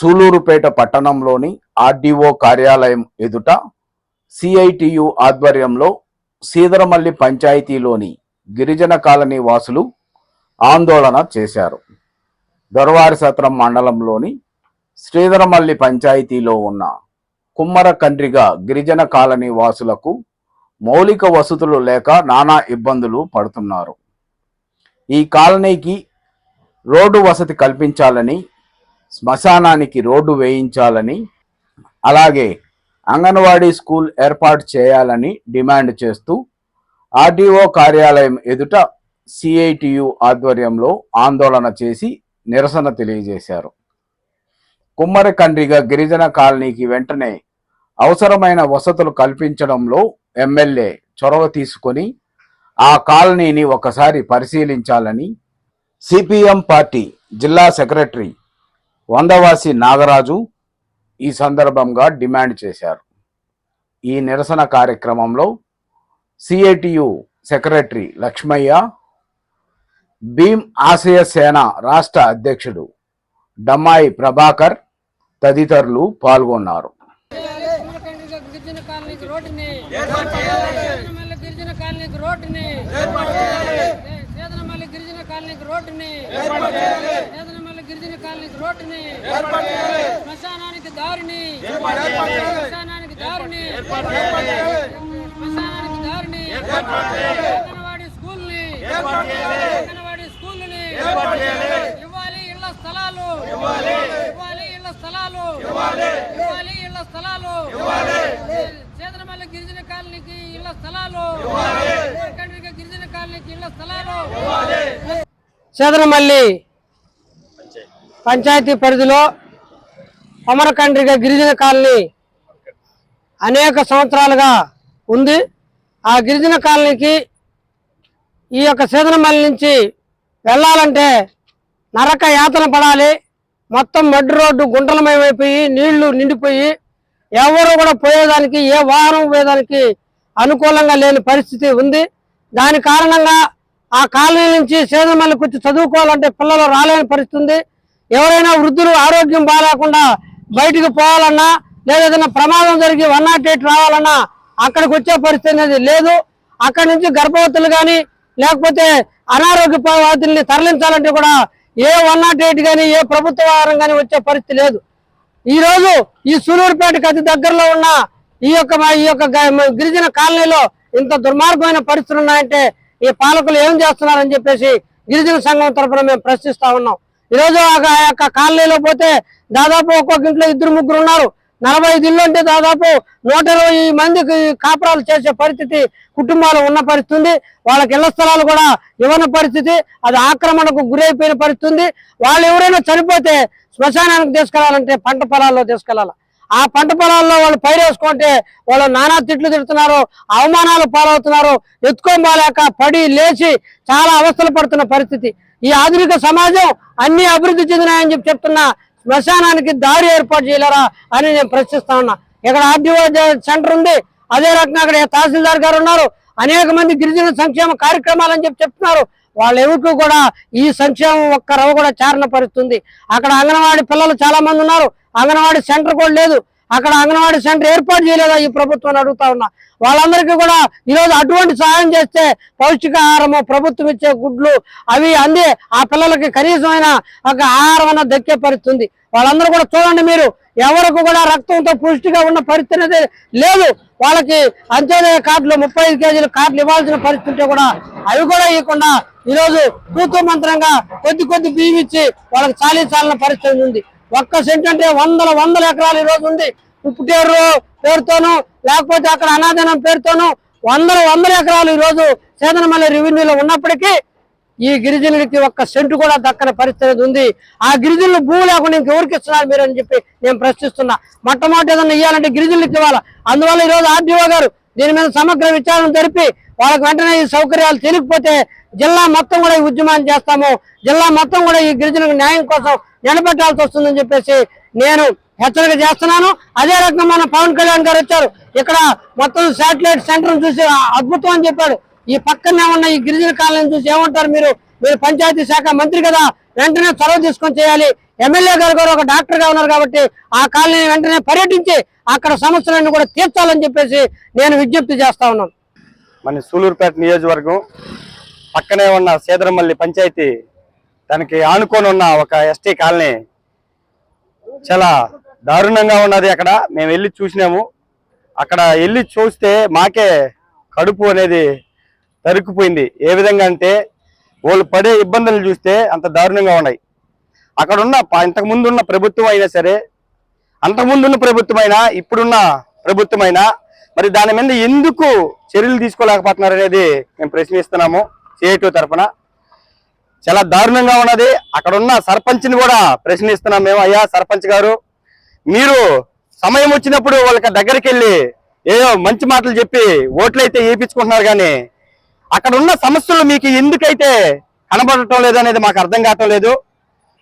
సూలూరుపేట పట్టణంలోని ఆర్డీఓ కార్యాలయం ఎదుట సిఐటియు ఆధ్వర్యంలో సీదరమల్లి పంచాయతీలోని గిరిజన కాలనీ వాసులు ఆందోళన చేశారు. దొరవారి సత్రం మండలంలోని శ్రీధరమల్లి పంచాయతీలో ఉన్న కుమ్మర కండ్రిగా గిరిజన కాలనీ వాసులకు మౌలిక వసతులు లేక నానా ఇబ్బందులు పడుతున్నారు. ఈ కాలనీకి రోడ్డు వసతి కల్పించాలని శ్మశానానికి రోడ్డు వేయించాలని అలాగే అంగన్వాడీ స్కూల్ ఏర్పాటు చేయాలని డిమాండ్ చేస్తూ ఆర్డీఓ కార్యాలయం ఎదుట సిఐటియు ఆధ్వర్యంలో ఆందోళన చేసి నిరసన తెలియజేశారు. కుమ్మరి కండ్రిగ గిరిజన కాలనీకి వెంటనే అవసరమైన వసతులు కల్పించడంలో ఎమ్మెల్యే చొరవ తీసుకొని ఆ కాలనీని ఒకసారి పరిశీలించాలని సిపిఎం పార్టీ జిల్లా సెక్రటరీ వందవాసి నాగరాజు ఈ సందర్భంగా డిమాండ్ చేశారు. ఈ నిరసన కార్యక్రమంలో సిఐటియు సెక్రటరీ లక్ష్మయ్య భీమ్ ఆశయ సేన రాష్ట్ర అధ్యక్షుడు డమ్మాయి ప్రభాకర్ తదితరులు పాల్గొన్నారు. గిరిజన కాలనీకి రోడ్డుని గిరిజన కాలనీకి రోడ్డుని శ్మశానానికి దారిని శ్మశానానికి దారిని శ్మశానానికి దారిని అంగన్వాడీ స్కూల్ని అంగన్వాడీ స్కూల్ని ఇవ్వాలి ఇళ్ళ స్థలాలు. ఇవ్వాలి. ఇళ్ళ స్థలాలు. ఇవ్వాలి. ఇళ్ళ స్థలాలు. చేతనమల్లి గిరిజన కాలనీకి ఇళ్ళ స్థలాలు. గిరిజన కాలనీకి ఇళ్ళ స్థలాలు. చేతనమల్లి పంచాయతీ పరిధిలో అమరకండ్రిక గిరిజన కాలనీ అనేక సంవత్సరాలుగా ఉంది. ఆ గిరిజన కాలనీకి ఈ యొక్క సేదనమల్లి నుంచి వెళ్ళాలంటే నరక యాతన పడాలి. మొత్తం మడ్డి రోడ్డు గుంటలమయమైపోయి నీళ్ళు నిండిపోయి ఎవరు కూడా పోయేదానికి ఏ వాహనం పోయేదానికి అనుకూలంగా లేని పరిస్థితి ఉంది. దాని కారణంగా ఆ కాలనీ నుంచి సేదమల్లికి వచ్చి చదువుకోవాలంటే పిల్లలు రాలేని పరిస్థితి ఉంది. ఎవరైనా వృద్ధులు ఆరోగ్యం బాగాలేకుండా బయటికి పోవాలన్నా లేదా ఏదైనా ప్రమాదం జరిగి వన్ నాట్ ఎయిట్ రావాలన్నా అక్కడికి వచ్చే పరిస్థితి అనేది లేదు. అక్కడి నుంచి గర్భవతులు కానీ లేకపోతే అనారోగ్య బాధితుల్ని తరలించాలంటే కూడా ఏ వన్ నాట్ ఎయిట్ కానీ ఏ ప్రభుత్వ వాహనం కానీ వచ్చే పరిస్థితి లేదు. ఈ రోజు ఈ సూలూరుపేటకి అతి దగ్గరలో ఉన్న ఈ యొక్క మా- ఈ యొక్క గిరిజన కాలనీలో ఇంత దుర్మార్గమైన పరిస్థితులు ఉన్నాయంటే ఈ పాలకులు ఏం చేస్తున్నారని చెప్పేసి గిరిజన సంఘం తరఫున మేము ప్రశ్నిస్తా ఉన్నాం. ఈ రోజు ఆ యొక్క కాలనీలో పోతే దాదాపు ఒక్కొక్క ఇంట్లో ఇద్దరు ముగ్గురు ఉన్నారు. నలభై ఐదు ఇల్లు అంటే దాదాపు నూట ఇరవై మందికి కాపురాలు చేసే పరిస్థితి కుటుంబాలు ఉన్న పరిస్థితి ఉంది. వాళ్ళకి ఇళ్ళ స్థలాలు కూడా ఇవ్వని పరిస్థితి అది ఆక్రమణకు గురైపోయిన పరిస్థితి ఉంది. వాళ్ళు ఎవరైనా చనిపోతే శ్మశానానికి తీసుకెళ్ళాలంటే పంట పొలాల్లో తీసుకెళ్ళాలి. ఆ పంట పొలాల్లో వాళ్ళు పైరేసుకుంటే వాళ్ళు నానా తిట్లు తిడుతున్నారు అవమానాలు పాలవుతున్నారు ఎత్తుకోబాలేక పడి లేచి చాలా అవస్థలు పడుతున్న పరిస్థితి. ఈ ఆధునిక సమాజం అన్ని అభివృద్ధి చెందినాయని చెప్పి చెప్తున్నా. శ్మశానానికి దారి ఏర్పాటు చేయలేరా అని నేను ప్రశ్నిస్తా ఉన్నా. ఇక్కడ ఆర్డీఓ సెంటర్ ఉంది. అదే రకంగా అక్కడ తహసీల్దార్ గారు ఉన్నారు. అనేక మంది గిరిజన సంక్షేమ కార్యక్రమాలు అని చెప్పి చెప్తున్నారు. వాళ్ళెవరికి కూడా ఈ సంక్షేమం ఒక్క రవ కూడా చారణ పరుస్తుంది. అక్కడ అంగన్వాడీ పిల్లలు చాలా మంది ఉన్నారు. అంగన్వాడీ సెంటర్ కూడా లేదు. అక్కడ అంగన్వాడీ సెంటర్ ఏర్పాటు చేయలేదా ఈ ప్రభుత్వం అడుగుతా ఉన్నా? వాళ్ళందరికీ కూడా ఈరోజు అటువంటి సహాయం చేస్తే పౌష్టికాహారము ప్రభుత్వం ఇచ్చే గుడ్లు అవి అంది ఆ పిల్లలకి కనీసమైన ఒక ఆహారం దక్కే పరిస్థితుంది. వాళ్ళందరూ కూడా చూడండి మీరు ఎవరికి కూడా రక్తంతో పుష్టిగా ఉన్న పరిస్థితి అనేది లేదు. వాళ్ళకి అంత్యోదయ కార్డులు ముప్పై ఐదు కేజీలు కార్డులు ఇవ్వాల్సిన పరిస్థితి కూడా అవి కూడా ఇవ్వకుండా ఈరోజు తూతూ మంత్రంగా కొద్ది కొద్ది బియ్యం ఇచ్చి వాళ్ళకి చాలీ చాలిన పరిస్థితి ఉంది. ఒక్క సెంట్ అంటే వందల వందల ఎకరాలు ఈ రోజు ఉంది. ఉప్పుటేరు పేరుతోనూ లేకపోతే అక్కడ అనాదనం పేరుతోనూ వందల వందల ఎకరాలు ఈ రోజు సేదనమల్లి రెవెన్యూలో ఉన్నప్పటికీ ఈ గిరిజనులకి ఒక్క సెంటు కూడా దక్కని పరిస్థితి ఉంది. ఆ గిరిజనులు భూమి లేకుండా ఇంకెవరికి ఇస్తున్నారు మీరు అని చెప్పి నేను ప్రశ్నిస్తున్నా. మొట్టమొదటి ఏదన్నా ఇవ్వాలంటే గిరిజనులకి ఇవ్వాలి? అందువల్ల ఈ రోజు ఆర్డీఓ గారు దీని మీద సమగ్ర విచారణ జరిపి వాళ్ళకి వెంటనే ఈ సౌకర్యాలు తెలియకపోతే జిల్లా మొత్తం కూడా ఈ ఉద్యమాన్ని చేస్తాము. జిల్లా మొత్తం కూడా ఈ గిరిజనులకు న్యాయం కోసం నిలబెట్టాల్సి వస్తుందని చెప్పేసి నేను హెచ్చరిక చేస్తున్నాను. అదే రకంగా మన పవన్ కళ్యాణ్ గారు వచ్చారు. ఇక్కడ మొత్తం శాటిలైట్ సెంటర్ చూసి అద్భుతం అని చెప్పాడు. ఈ పక్కనే ఉన్న ఈ గిరిజన కాలనీ చూసి ఏమంటారు మీరు? మీరు పంచాయతీ శాఖ మంత్రి కదా. వెంటనే చొరవ తీసుకొని చేయాలి. ఎమ్మెల్యే గారు కూడా ఒక డాక్టర్గా ఉన్నారు కాబట్టి ఆ కాలనీ వెంటనే పర్యటించి అక్కడ సమస్యలన్నీ కూడా తీర్చాలని చెప్పేసి నేను విజ్ఞప్తి చేస్తా ఉన్నాను. మన సూలూరుపేట నియోజకవర్గం పక్కనే ఉన్న సీదరమల్లి పంచాయతీ దానికి ఆనుకొని ఉన్న ఒక ఎస్టీ కాలనీ చాలా దారుణంగా ఉన్నది అక్కడ. మేము వెళ్ళి చూసినాము. అక్కడ వెళ్ళి చూస్తే మాకే కడుపు అనేది తరుక్కుపోయింది. ఏ విధంగా అంటే వాళ్ళు పడే ఇబ్బందులు చూస్తే అంత దారుణంగా ఉన్నాయి. అక్కడ ఉన్న ప- ఉన్న ప్రభుత్వం అయినా సరే అంతకుముందు ఉన్న ప్రభుత్వం అయినా ఇప్పుడున్న ప్రభుత్వమైనా మరి దాని మీద ఎందుకు చర్యలు తీసుకోలేకపోతున్నారు అనేది మేము ప్రశ్నిస్తున్నాము సిఐటి తరఫున చాలా దారుణంగా ఉన్నది. అక్కడున్న సర్పంచ్ని కూడా ప్రశ్నిస్తున్నాం మేము. అయ్యా సర్పంచ్ గారు మీరు సమయం వచ్చినప్పుడు వాళ్ళకి దగ్గరికి వెళ్ళి ఏదో మంచి మాటలు చెప్పి ఓట్లు అయితే వేయించుకుంటున్నారు కానీ అక్కడ ఉన్న సమస్యలు మీకు ఎందుకైతే కనబడటం లేదు అనేది మాకు అర్థం కావటం లేదు.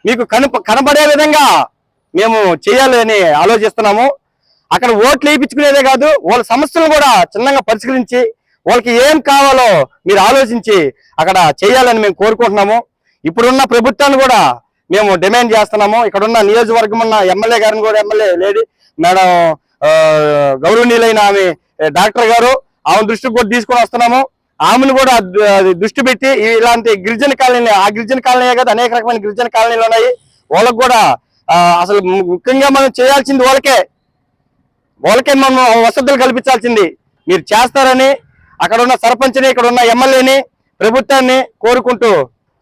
మీకు కను కనబడే విధంగా మేము చేయాలి అని ఆలోచిస్తున్నాము. అక్కడ ఓట్లు వేయించుకునేదే కాదు వాళ్ళ సమస్యలు కూడా చిన్నగా పరిష్కరించి వాళ్ళకి ఏం కావాలో మీరు ఆలోచించి అక్కడ చేయాలని మేము కోరుకుంటున్నాము. ఇప్పుడున్న ప్రభుత్వాన్ని కూడా మేము డిమాండ్ చేస్తున్నాము. ఇక్కడ ఉన్న నియోజకవర్గం ఉన్న ఎమ్మెల్యే గారిని కూడా ఎమ్మెల్యే లేడీ మేడం గౌరవనీయులైన ఆమె డాక్టర్ గారు ఆమె దృష్టికి కూడా తీసుకొని వస్తున్నాము. ఆమెను కూడా అది దృష్టి పెట్టి ఇలాంటి గిరిజన కాలనీ ఆ గిరిజన కాలనీ కదా అనేక రకమైన గిరిజన కాలనీలు ఉన్నాయి. వాళ్ళకు కూడా అసలు ముఖ్యంగా మనం చేయాల్సింది వాళ్ళకే. వాళ్ళకే మనం వసతులు కల్పించాల్సింది. మీరు చేస్తారని అక్కడ ఉన్న సర్పంచ్ని ఇక్కడ ఉన్న ఎమ్మెల్యేని ప్రభుత్వాన్ని కోరుకుంటూ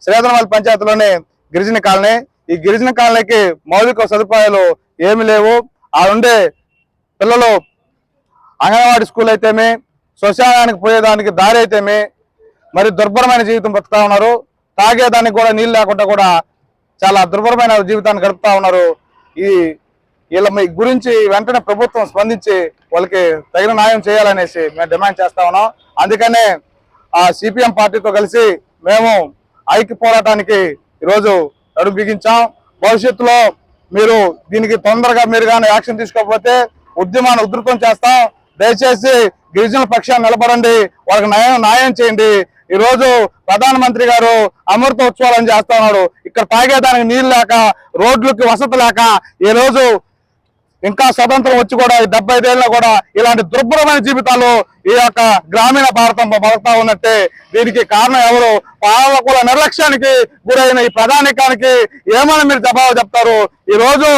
శ్రీధనవాళ్ళ పంచాయతీలోనే గిరిజన కాలనీ. ఈ గిరిజన కాలనీకి మౌలిక సదుపాయాలు ఏమి లేవు. ఆ ఉండే పిల్లలు అంగన్వాడీ స్కూల్ అయితేమి శ్మశానానికి పోయేదానికి దారి అయితేమి మరి దుర్భరమైన జీవితం బతుకుతా ఉన్నారు. తాగేదానికి కూడా నీళ్ళు లేకుండా కూడా చాలా దుర్భరమైన జీవితాన్ని గడుపుతా ఉన్నారు. ఈ వీళ్ళ మీ గురించి వెంటనే ప్రభుత్వం స్పందించి వాళ్ళకి తగిన న్యాయం చేయాలనేసి మేము డిమాండ్ చేస్తా ఉన్నాం. అందుకనే ఆ సిపిఎం పార్టీతో కలిసి మేము ఐక్య పోరాటానికి ఈరోజు అడుగు బిగించాం. భవిష్యత్తులో మీరు దీనికి తొందరగా మీరు కానీ యాక్షన్ తీసుకోకపోతే ఉద్యమాన్ని ఉధృతం చేస్తాం. దయచేసి గిరిజన పక్షాన్ని నిలబడండి. వాళ్ళకి న్యాయం న్యాయం చేయండి. ఈ రోజు ప్రధానమంత్రి గారు అమృతోత్సవాలను చేస్తా ఉన్నాడు ఇక్కడ తాగేదానికి నీళ్ళు లేక రోడ్లకి వసతి లేక ఈ రోజు ఇంకా స్వతంత్రం వచ్చి కూడా ఈ డెబ్బై ఐదేళ్ళ కూడా ఇలాంటి దుర్భరమైన జీవితాలు ఈ యొక్క గ్రామీణ భారతం బతుకుతా ఉన్నట్టే దీనికి కారణం ఎవరు? పాలకుల నిర్లక్ష్యానికి గురైన ఈ ప్రధానికానికి ఏమని మీరు జవాబు చెప్తారు? ఈ రోజు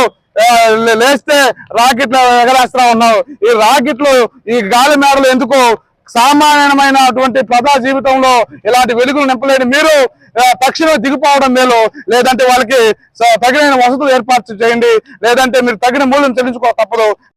లేస్తే రాకెట్లు ఎగరేస్తా ఉన్నావు. ఈ రాకెట్లు ఈ గాలి మేడలు ఎందుకు సామాన్యమైనటువంటి ప్రజా జీవితంలో ఇలాంటి వెలుగులు నింపలేని మీరు ఆ, తక్షణం దిగిపోవడం మేలు. లేదంటే వాళ్ళకి తగిన వసతులు ఏర్పాటు చేయండి. లేదంటే మీరు తగిన మూల్యం చెల్లించుకో తప్పదు